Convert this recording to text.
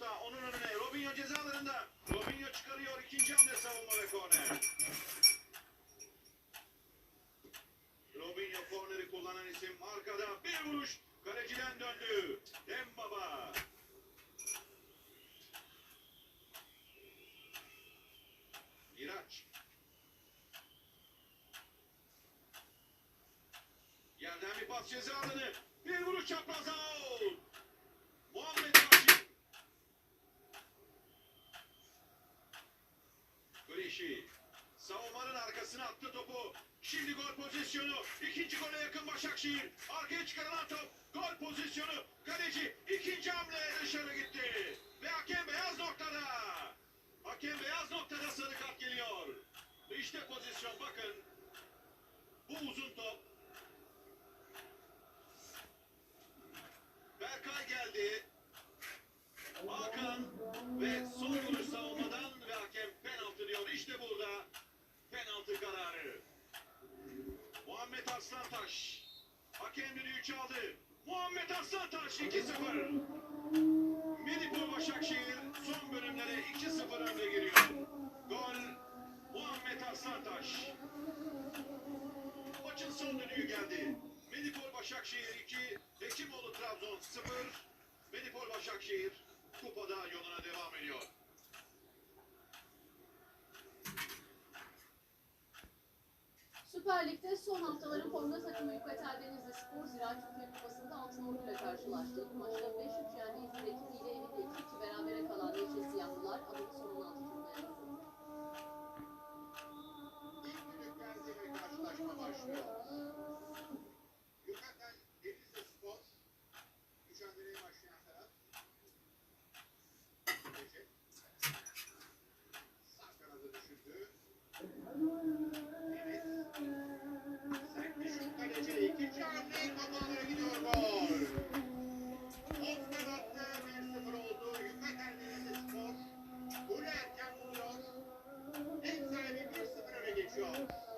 hata. Onun önüne. Robinho cezalarında. Robinho çıkarıyor. ikinci hamle savunma ve korner. Robinho korneri kullanan isim arkada. Bir vuruş. Kaleciden döndü. Dembaba. Miraç. Yerden bir pas ceza alanı. Bir vuruş çapraza. out. Muhammed Raşit. Grişi. Savunmanın arkasına attı topu. Şimdi gol pozisyonu. İkinci gole yakın Başakşehir. Arkaya çıkarılan top. Gol pozisyonu. Kaleci ikinci hamle dışarı gitti. Ve hakem beyaz noktada. Hakem beyaz noktada sarı kart geliyor. İşte pozisyon bakın. Bu uzun top. Berkay geldi. Hakan ve son vuruş savunmadan Muhammed Arslantaş. Hakem düdüğü çaldı. Muhammed Arslantaş 2-0. Medipol Başakşehir son bölümlere 2-0 önde giriyor. Gol Muhammed Arslantaş. Maçın son düdüğü geldi. Medipol Başakşehir 2, Hekimoğlu Trabzon 0. Medipol Başakşehir kupada yoluna devam ediyor. Süper Lig'de son haftaların formda takımı Yukatel Denizli Spor Ziraat Türkiye Kupası'nda Altınordu ile karşılaştı. İlk maçta 5-3 yendi İzmir ekibiyle evinde 2-2 berabere kalan Neşe Siyahlılar adını son 16 turuna yazdı. Bye.